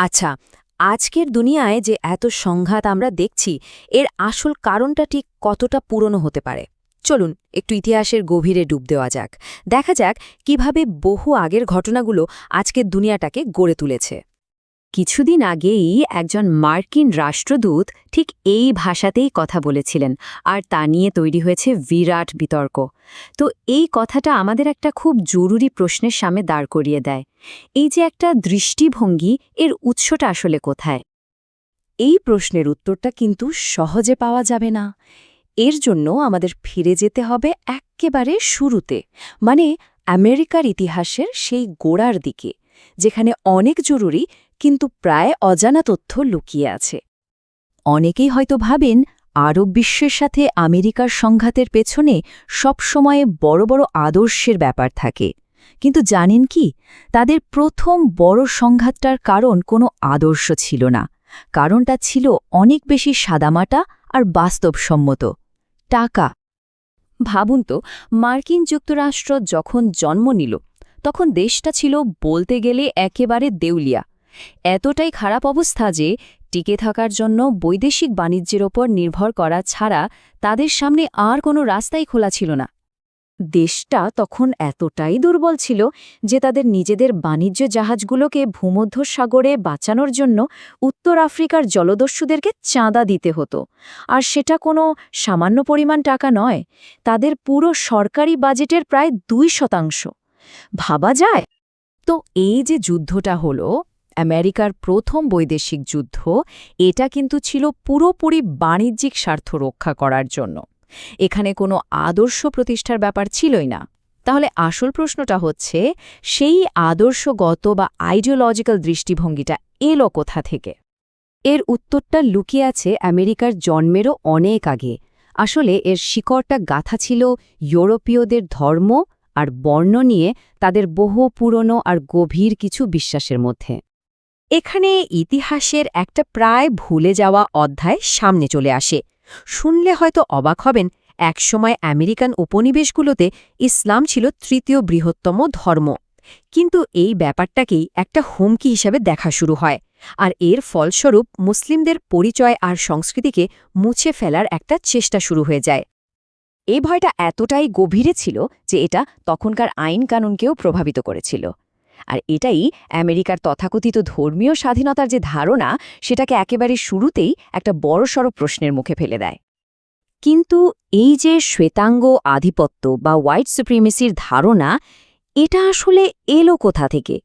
আচ্ছা আজকের দুনিয়ায় যে এত সংঘাত আমরা দেখছি, এর আসল কারণটা ঠিক কতটা পুরনো হতে পারে? চলুন, একটু ইতিহাসের গভীরে ডুব দেওয়া যাক। দেখা যাক কীভাবে বহু আগের ঘটনাগুলো আজকের দুনিয়াটাকে গড়ে তুলেছে। কিছুদিন আগেই একজন মার্কিন রাষ্ট্রদূত ঠিক এই ভাষাতেই কথা বলেছিলেন, আর তা নিয়ে তৈরি হয়েছে বিরাট বিতর্ক। তো এই কথাটা আমাদের একটা খুব জরুরি প্রশ্নের সামনে দাঁড় করিয়ে দেয়। এই যে একটা দৃষ্টিভঙ্গি, এর উৎসটা আসলে কোথায়? এই প্রশ্নের উত্তরটা কিন্তু সহজে পাওয়া যাবে না। এর জন্য আমাদের ফিরে যেতে হবে এক্কেবারে শুরুতে মানে আমেরিকার ইতিহাসের সেই গোড়ার দিকে, যেখানে অনেক জরুরি কিন্তু প্রায় অজানা তথ্য লুকিয়ে আছে। অনেকেই হয়তো ভাবেন, আরব বিশ্বের সাথে আমেরিকার সংঘাতের পেছনে সবসময় বড় বড় আদর্শের ব্যাপার থাকে। কিন্তু জানেন কি, তাদের প্রথম বড় সংঘাতটার কারণ কোনো আদর্শ ছিল না। কারণটা ছিল অনেক বেশি সাদামাটা আর বাস্তবসম্মত। টাকা। ভাবুন তো, মার্কিন যুক্তরাষ্ট্র যখন জন্ম নিল, তখন দেশটা ছিল বলতে গেলে একেবারে দেউলিয়া। এতটাই খারাপ অবস্থা যে টিকে থাকার জন্য বৈদেশিক বাণিজ্যের ওপর নির্ভর করা ছাড়া তাদের সামনে আর কোনো রাস্তাই খোলা ছিল না। দেশটা তখন এতটাই দুর্বল ছিল যে তাদের নিজেদের বাণিজ্য জাহাজগুলোকে ভূমধ্য সাগরে বাঁচানোর জন্য উত্তর আফ্রিকার জলদস্যুদেরকে চাঁদা দিতে হতো। আর সেটা কোনো সামান্য পরিমাণ টাকা নয়, তাদের পুরো সরকারি বাজেটের প্রায় দুই শতাংশ। ভাবা যায়? তো এই যে যুদ্ধটা হলো আমেরিকার প্রথম বৈদেশিক যুদ্ধ, এটা কিন্তু ছিল পুরোপুরি বাণিজ্যিক স্বার্থ রক্ষা করার জন্য। এখানে কোনো আদর্শ প্রতিষ্ঠার ব্যাপার ছিলই না। তাহলে আসল প্রশ্নটা হচ্ছে, সেই আদর্শগত বা আইডিওলজিক্যাল দৃষ্টিভঙ্গিটা এলো কোথা থেকে? এর উত্তরটা লুকিয়ে আছে আমেরিকার জন্মেরও অনেক আগে। আসলে এর শিকড়টা গাথা ছিল ইউরোপীয়দের ধর্ম আর বর্ণ নিয়ে তাদের বহু পুরনো আর গভীর কিছু বিশ্বাসের মধ্যে। এখানে ইতিহাসের একটা প্রায় ভুলে যাওয়া অধ্যায় সামনে চলে আসে। শুনলে হয়তো অবাক হবেন, একসময় আমেরিকান উপনিবেশগুলোতে ইসলাম ছিল তৃতীয় বৃহত্তম ধর্ম। কিন্তু এই ব্যাপারটাকেই একটা হুমকি হিসাবে দেখা শুরু হয়। আর এর ফলস্বরূপ মুসলিমদের পরিচয় আর সংস্কৃতিকে মুছে ফেলার একটা চেষ্টা শুরু হয়ে যায়। এই ভয়টা এতটাই গভীরে ছিল যে এটা তখনকার আইন কানুনকেও প্রভাবিত করেছিল। আর এটাই আমেরিকার তথাকথিত ধর্মীয় স্বাধীনতার যে ধারণা, সেটাকে একেবারে শুরুতেই একটা বড়সড় প্রশ্নের মুখে ফেলে দেয়। কিন্তু এই যে শ্বেতাঙ্গ আধিপত্য বা হোয়াইট সুপ্রিমেসির ধারণা, এটা আসলে এলো কোথা থেকে?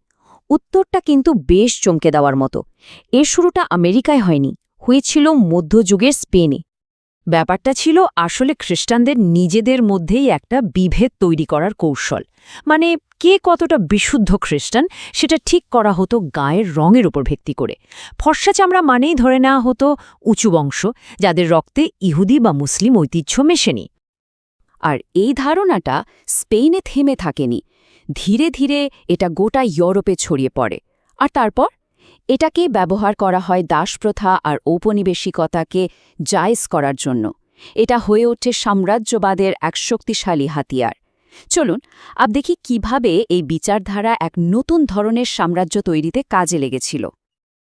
উত্তরটা কিন্তু বেশ চমকে দেওয়ার মতো। এর শুরুটা আমেরিকায় হয়নি, হয়েছিল মধ্যযুগের স্পেনে। ব্যাপারটা ছিল আসলে খ্রিস্টানদের নিজেদের মধ্যেই একটা বিভেদ তৈরি করার কৌশল। মানে কে কতটা বিশুদ্ধ খ্রিস্টান সেটা ঠিক করা হতো গায়ের রঙের উপর ভিত্তি করে। ফর্সা চামড়া মানেই ধরে নেওয়া হতো উঁচু বংশ, যাদের রক্তে ইহুদি বা মুসলিম ঐতিহ্য মেশেনি। আর এই ধারণাটা স্পেনে থেমে থাকেনি। ধীরে ধীরে এটা গোটা ইউরোপে ছড়িয়ে পড়ে। আর তারপর? এটাকে ব্যবহার করা হয় দাসপ্রথা আর ঔপনিবেশিকতাকে জায়জ করার জন্য। এটা হয়ে ওঠে সাম্রাজ্যবাদের এক শক্তিশালী হাতিয়ার। চলুন, আপ দেখি কীভাবে এই বিচারধারা এক নতুন ধরনের সাম্রাজ্য তৈরিতে কাজে লেগেছিল।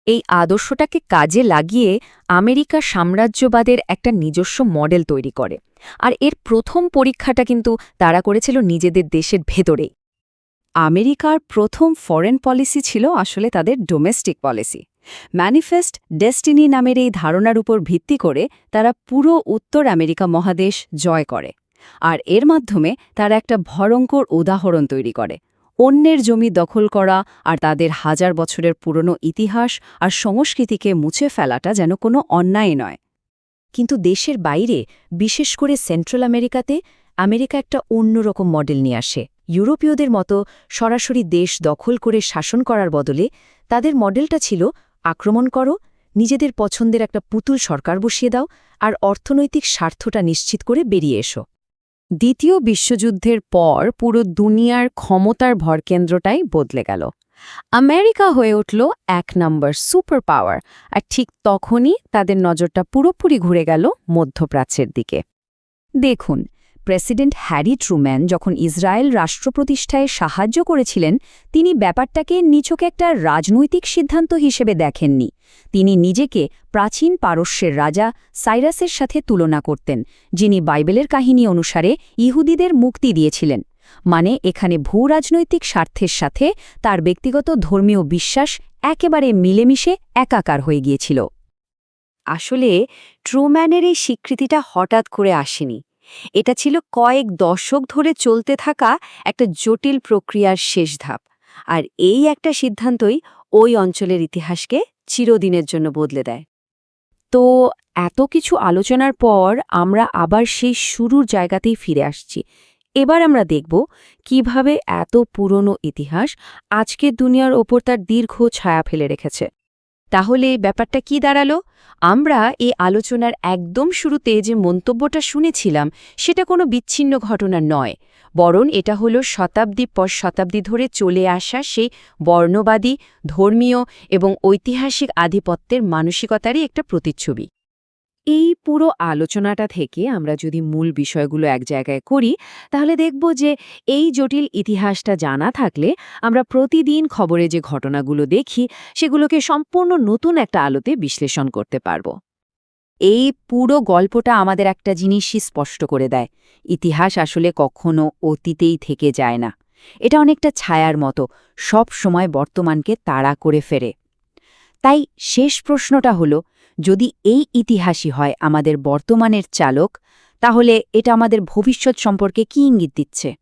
এই আদর্শটাকে কাজে লাগিয়ে আমেরিকা সাম্রাজ্যবাদের একটা নিজস্ব মডেল তৈরি করে। আর এর প্রথম পরীক্ষাটা কিন্তু তারা করেছিল নিজেদের দেশের ভেতরেই। আমেরিকার প্রথম ফরেন পলিসি ছিল আসলে তাদের ডোমেস্টিক পলিসি ম্যানিফেস্ট ডেস্টিনি নামের এই ধারণার উপর ভিত্তি করে তারা পুরো উত্তর আমেরিকা মহাদেশ জয় করে। আর এর মাধ্যমে তারা একটা ভয়ঙ্কর উদাহরণ তৈরি করে। অন্যের জমি দখল করা আর তাদের হাজার বছরের পুরনো ইতিহাস আর সংস্কৃতিকে মুছে ফেলাটা যেন কোনো অন্যায় নয়। কিন্তু দেশের বাইরে, বিশেষ করে সেন্ট্রাল আমেরিকাতে আমেরিকা একটা অন্যরকম মডেল নিয়ে আসে। ইউরোপীয়দের মতো সরাসরি দেশ দখল করে শাসন করার বদলে তাদের মডেলটা ছিল, আক্রমণ করো, নিজেদের পছন্দের একটা পুতুল সরকার বসিয়ে দাও আর অর্থনৈতিক স্বার্থটা নিশ্চিত করে বেরিয়ে এসো। দ্বিতীয় বিশ্বযুদ্ধের পর পুরো দুনিয়ার ক্ষমতার ভরকেন্দ্রটাই বদলে গেল। আমেরিকা হয়ে উঠল এক নম্বর সুপার পাওয়ার আর ঠিক তখনই তাদের নজরটা পুরোপুরি ঘুরে গেল মধ্যপ্রাচ্যের দিকে। দেখুন প্রেসিডেন্ট হ্যারি ট্রুম্যান যখন ইসরায়েল রাষ্ট্র প্রতিষ্ঠায় সাহায্য করেছিলেন, তিনি ব্যাপারটাকে নিছক একটা রাজনৈতিক সিদ্ধান্ত হিসেবে দেখেননি। তিনি নিজেকে প্রাচীন পারস্যের রাজা সাইরাসের সাথে তুলনা করতেন, যিনি বাইবেলের কাহিনী অনুসারে ইহুদিদের মুক্তি দিয়েছিলেন। মানে এখানে ভূরাজনৈতিক স্বার্থের সাথে তার ব্যক্তিগত ধর্মীয় বিশ্বাস একেবারে মিলেমিশে একাকার হয়ে গিয়েছিল। আসলে ট্রুম্যানের এই স্বীকৃতিটা হঠাৎ করে আসেনি। এটা ছিল কয়েক দশক ধরে চলতে থাকা একটা জটিল প্রক্রিয়ার শেষ ধাপ। আর এই একটা সিদ্ধান্তই ওই অঞ্চলের ইতিহাসকে চিরদিনের জন্য বদলে দেয়। তো এত কিছু আলোচনার পর আমরা আবার সেই শুরুর জায়গাতেই ফিরে আসছি। এবার আমরা দেখব কীভাবে এত পুরনো ইতিহাস আজকের দুনিয়ার ওপর তার দীর্ঘ ছায়া ফেলে রেখেছে। তাহলে ব্যাপারটা কি দাঁড়াল? আমরা এ আলোচনার একদম শুরুতে যে মন্তব্যটা শুনেছিলাম, সেটা কোনো বিচ্ছিন্ন ঘটনা নয়। বরং এটা হলো শতাব্দী পর শতাব্দী ধরে চলে আসা সেই বর্ণবাদী, ধর্মীয় এবং ঐতিহাসিক আধিপত্যের মানসিকতারই একটা প্রতিচ্ছবি। এই পুরো আলোচনাটা থেকে আমরা যদি মূল বিষয়গুলো এক জায়গায় করি, তাহলে দেখব যে এই জটিল ইতিহাসটা জানা থাকলে আমরা প্রতিদিন খবরে যে ঘটনাগুলো দেখি, সেগুলোকে সম্পূর্ণ নতুন একটা আলোতে বিশ্লেষণ করতে পারব। এই পুরো গল্পটা আমাদের একটা জিনিসই স্পষ্ট করে দেয়, ইতিহাস আসলে কখনো অতীতেই থেকে যায় না। এটা অনেকটা ছায়ার মতো, সব সময় বর্তমানকে তাড়া করে ফেরে। তাই শেষ প্রশ্নটা হলো যদি এই ইতিহাসই হয় আমাদের বর্তমানের চালক, তাহলে এটা আমাদের ভবিষ্যৎ সম্পর্কে কি ইঙ্গিত দিচ্ছে?